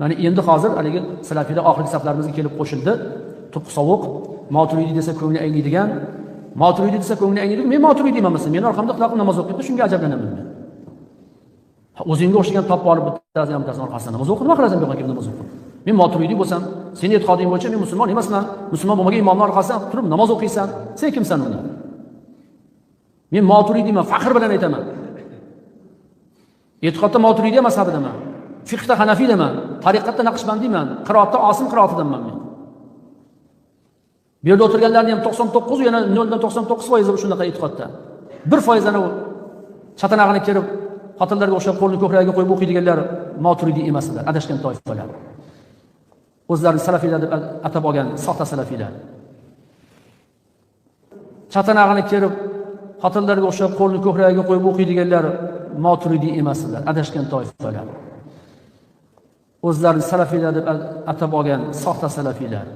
mana endi hozir haligi salafiylar oxirgi saflarimizga kelib qo'shildi. Tup sovuq moturidiy desa ko'ngli ayniydigan moturidiy desa ko'ngli ayniydi men moturidiyman masalan meni orqamda xudo namoz o'qiyapti shunga ajablanaman men. O'zingga o'xshagan topib olib bittasi ham bittasini orqasidan namoz o'qi nima qilasan bu yoqqa kelib namoz o'qib men moturidiy bo'lsam seni e'tiqoding bo'yicha men musulmon emasman. Musulmon bo'lmagan imomni orqasidan turib namoz o'qiysan sen kimsan unda? Men moturidiyman faxr bilan aytaman. E'tiqodda moturidiya mazhabidaman fiqhda hanafiydaman. Tariqatda naqshbandiyman. Qiroatda osim qiroatidanman men. Bu yerda o'tirganlarni ham to'qson to'qqiz yana noldan to'qson to'qqiz foizi shunaqa e'tiqodda. Bir foiz ana u chatanag'ini kerib xotinlarga o'xshab qo'lini ko'kragiga qo'yib o'qiydiganlar moturidiy emaslar adashgan toifalar. O'zlarini salafiylar deb atab olgan soxta salafiylar. Chatanag'ini kerib xotinlarga o'xshab qo'lini ko'kragiga qo'yib o'qiydiganlar moturidiy emaslar adashgan toifalar. O'zlarini salafiylar deb atab olgan soxta salafiylar.